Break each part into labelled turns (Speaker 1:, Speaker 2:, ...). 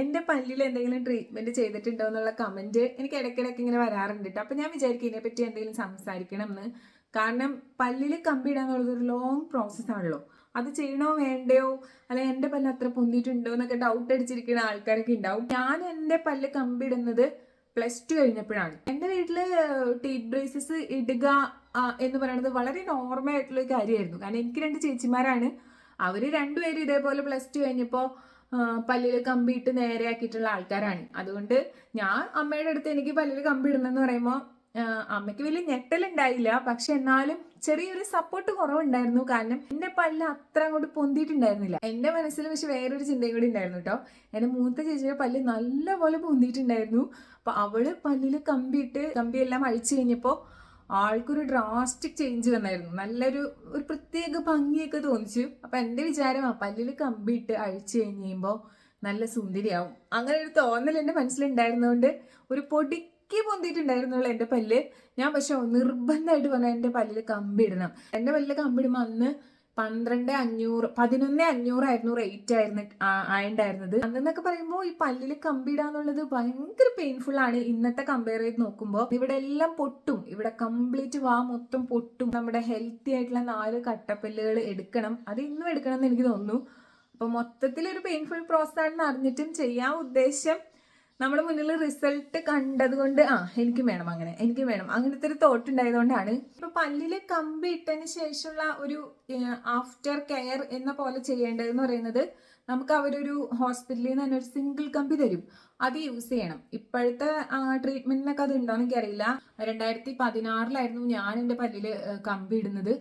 Speaker 1: എന്റെ പല്ലിൽ എന്തെങ്കിലും ട്രീറ്റ്മെന്റ് ചെയ്തിട്ടുണ്ടോ എന്നുള്ള കമന്റ് എനിക്ക് ഇടയ്ക്കിടയ്ക്ക് ഇങ്ങനെ വരാറുണ്ട് കേട്ടോ അപ്പോൾ ഞാൻ വിചാരിക്കും ഇതിനെപ്പറ്റി എന്തെങ്കിലും സംസാരിക്കണം എന്ന് കാരണം പല്ലിൽ കമ്പിടുക എന്നുള്ളത് ഒരു ലോങ് പ്രോസസ് ആണല്ലോ. അത് ചെയ്യണോ വേണ്ടയോ? അല്ലെ എന്റെ പല്ല് അത്ര പൊന്തിയിട്ടുണ്ടോ എന്നൊക്കെ ഡൗട്ട് അടിച്ചിരിക്കുന്ന ആൾക്കാരൊക്കെ ഉണ്ടാവും. ഞാൻ എന്റെ പല്ല് കമ്പി ഇടുന്നത് പ്ലസ് ടു കഴിഞ്ഞപ്പോഴാണ്. എന്റെ വീട്ടിൽ ടീത്ത് ബ്രേസസ് ഇടുക എന്ന് പറയുന്നത് വളരെ നോർമൽ ആയിട്ടുള്ള കാര്യമായിരുന്നു. കാരണം എനിക്ക് രണ്ട് ചേച്ചിമാരാണ്. അവർ രണ്ടുപേരും ഇതേപോലെ പ്ലസ് ടു കഴിഞ്ഞപ്പോൾ പല്ലിൽ കമ്പിയിട്ട് നേരെയാക്കിയിട്ടുള്ള ആൾക്കാരാണ്. അതുകൊണ്ട് ഞാൻ അമ്മയുടെ അടുത്ത് എനിക്ക് പല്ലിൽ കമ്പി ഇടണമെന്ന് പറയുമ്പോൾ അമ്മയ്ക്ക് വലിയ ഞെട്ടലുണ്ടായില്ല. പക്ഷെ എന്നാലും ചെറിയൊരു സപ്പോർട്ട് കുറവുണ്ടായിരുന്നു. കാരണം എന്റെ പല്ല് അത്ര അങ്ങോട്ട് പൊന്തിയിട്ടുണ്ടായിരുന്നില്ല. എന്റെ മനസ്സിൽ പക്ഷെ വേറൊരു ചിന്തയും കൂടി ഉണ്ടായിരുന്നു കേട്ടോ എന്റെ മൂത്ത ചേച്ചിയുടെ പല്ല് നല്ലപോലെ പൊന്തിയിട്ടുണ്ടായിരുന്നു. അപ്പൊ അവൾ പല്ലിൽ കമ്പിയിട്ട് കമ്പിയെല്ലാം അഴിച്ചു കഴിഞ്ഞപ്പോ ആൾക്കൊരു ഡ്രാസ്റ്റിക് ചേഞ്ച് വന്നായിരുന്നു. നല്ലൊരു ഒരു പ്രത്യേക ഭംഗിയൊക്കെ തോന്നിച്ചു. അപ്പൊ എന്റെ വിചാരം ആ പല്ലിൽ കമ്പിയിട്ട് അഴിച്ചു കഴിഞ്ഞ് കഴിയുമ്പോൾ നല്ല സുന്ദരിയാവും. അങ്ങനെ ഒരു തോന്നൽ എന്റെ മനസ്സിലുണ്ടായിരുന്നതുകൊണ്ട് ഒരു പൊടിക്ക് പൊന്തിയിട്ടുണ്ടായിരുന്നുള്ളൂ എന്റെ പല്ല്. ഞാൻ പക്ഷെ നിർബന്ധമായിട്ട് പറഞ്ഞ എന്റെ പല്ലിൽ കമ്പി ഇടണം. എന്റെ പല്ലിൽ കമ്പി ഇടുമ്പോൾ അന്ന് പന്ത്രണ്ട് അഞ്ഞൂറ് പതിനൊന്ന് അഞ്ഞൂറായിരുന്നു റേറ്റ് ആയിരുന്നു ആയിണ്ടായിരുന്നത്. അന്നെന്നൊക്കെ പറയുമ്പോൾ ഈ പല്ലിൽ കമ്പിടാന്നുള്ളത് ഭയങ്കര പെയിൻഫുൾ ആണ്. ഇന്നത്തെ കമ്പയർ ചെയ്ത് നോക്കുമ്പോൾ ഇവിടെ എല്ലാം പൊട്ടും. ഇവിടെ കംപ്ലീറ്റ് വാ മൊത്തം പൊട്ടും. നമ്മുടെ ഹെൽത്തി ആയിട്ടുള്ള നാല് കട്ടപ്പല്ലുകൾ എടുക്കണം. അത് ഇന്നും എടുക്കണം എന്ന് എനിക്ക് തോന്നുന്നു. അപ്പൊ മൊത്തത്തിൽ ഒരു പെയിൻഫുൾ പ്രോസസ് ആണെന്ന് അറിഞ്ഞിട്ടും ചെയ്യാൻ ഉദ്ദേശം നമ്മുടെ മുന്നിൽ റിസൾട്ട് കണ്ടത് കൊണ്ട് ആ എനിക്ക് വേണം അങ്ങനെ എനിക്ക് വേണം. അങ്ങനത്തെ ഒരു തോട്ട് ഉണ്ടായതുകൊണ്ടാണ്. ഇപ്പൊ പല്ലിൽ കമ്പി ഇട്ടതിന് ശേഷമുള്ള ഒരു ആഫ്റ്റർ കെയർ എന്ന പോലെ ചെയ്യേണ്ടതെന്ന് പറയുന്നത് നമുക്ക് അവരൊരു ഹോസ്പിറ്റലിൽ നിന്ന് തന്നെ ഒരു സിംഗിൾ കമ്പി തരും. അത് യൂസ് ചെയ്യണം. ഇപ്പോഴത്തെ ട്രീറ്റ്മെന്റിനൊക്കെ അത് ഉണ്ടോ ഉണ്ടോന്ന് എനിക്കറിയില്ല രണ്ടായിരത്തി പതിനാറിലായിരുന്നു ഞാൻ എന്റെ പല്ലിൽ കമ്പി ഇടുന്നത്.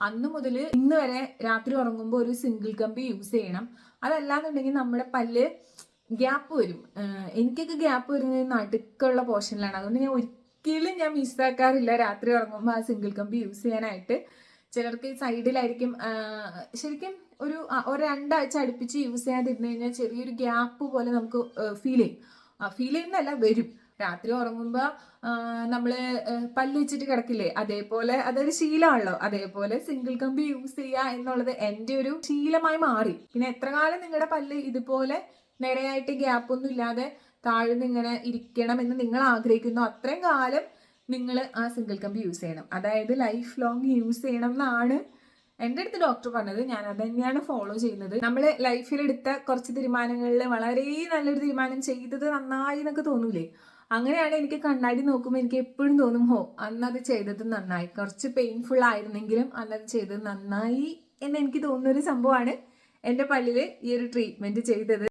Speaker 1: അന്ന് മുതൽ ഇന്ന് വരെ രാത്രി ഉറങ്ങുമ്പോൾ ഒരു സിംഗിൾ കമ്പി യൂസ് ചെയ്യണം. അതല്ലാന്നുണ്ടെങ്കിൽ നമ്മുടെ പല്ല് ഗ്യാപ്പ് വരും. എനിക്കൊക്കെ ഗ്യാപ്പ് വരുന്നത് നടുക്കുള്ള പോർഷനിലാണ് അതുകൊണ്ട് ഞാൻ ഒരിക്കലും ഞാൻ മിസ്സാക്കാറില്ല രാത്രി ഉറങ്ങുമ്പോൾ ആ സിംഗിൾ കമ്പി യൂസ് ചെയ്യാനായിട്ട്. ചിലർക്ക് സൈഡിലായിരിക്കും ശരിക്കും ഒരു രണ്ടാഴ്ച അടുപ്പിച്ച് യൂസ് ചെയ്യാതിരുന്നു കഴിഞ്ഞാൽ ചെറിയൊരു ഗ്യാപ്പ് പോലെ നമുക്ക് ഫീൽ ചെയ്യും. ഫീൽ ചെയ്യുന്നതല്ല വരും. രാത്രി ഉറങ്ങുമ്പോൾ നമ്മൾ പല്ല് വെച്ചിട്ട് കിടക്കില്ലേ? അതേപോലെ അതൊരു ശീലമാണല്ലോ. അതേപോലെ സിംഗിൾ കമ്പി യൂസ് ചെയ്യുക എന്നുള്ളത് എന്റെ ഒരു ശീലമായി മാറി. പിന്നെ എത്ര കാലം നിങ്ങളുടെ പല്ല് ഇതുപോലെ നിരയായിട്ട് ഗ്യാപ്പ് ഒന്നും ഇല്ലാതെ താഴ്ന്ന് ഇങ്ങനെ ഇരിക്കണം എന്ന് നിങ്ങൾ ആഗ്രഹിക്കുന്നു. അത്രയും കാലം നിങ്ങൾ ആ സിംഗിൾ കമ്പ് യൂസ് ചെയ്യണം. അതായത് ലൈഫ് ലോങ് യൂസ് ചെയ്യണം എന്നാണ് എന്റെ അടുത്ത് ഡോക്ടർ പറഞ്ഞത്. ഞാൻ അത് തന്നെയാണ് ഫോളോ ചെയ്യുന്നത്. നമ്മൾ ലൈഫിൽ എടുത്ത കുറച്ച് തീരുമാനങ്ങളിൽ വളരെ നല്ലൊരു തീരുമാനം ചെയ്തത് നന്നായി എന്നൊക്കെ തോന്നൂലേ? അങ്ങനെയാണ് എനിക്ക് കണ്ണാടി നോക്കുമ്പോൾ എനിക്ക് എപ്പോഴും തോന്നും ഹോ അന്ന് അത് ചെയ്തത് നന്നായി. കുറച്ച് പെയിൻഫുൾ ആയിരുന്നെങ്കിലും അന്ന് അത് ചെയ്തത് നന്നായി എന്ന് എനിക്ക് തോന്നുന്ന ഒരു സംഭവമാണ് എന്റെ പല്ലിൽ ഈ ഒരു ട്രീറ്റ്മെന്റ് ചെയ്തത്.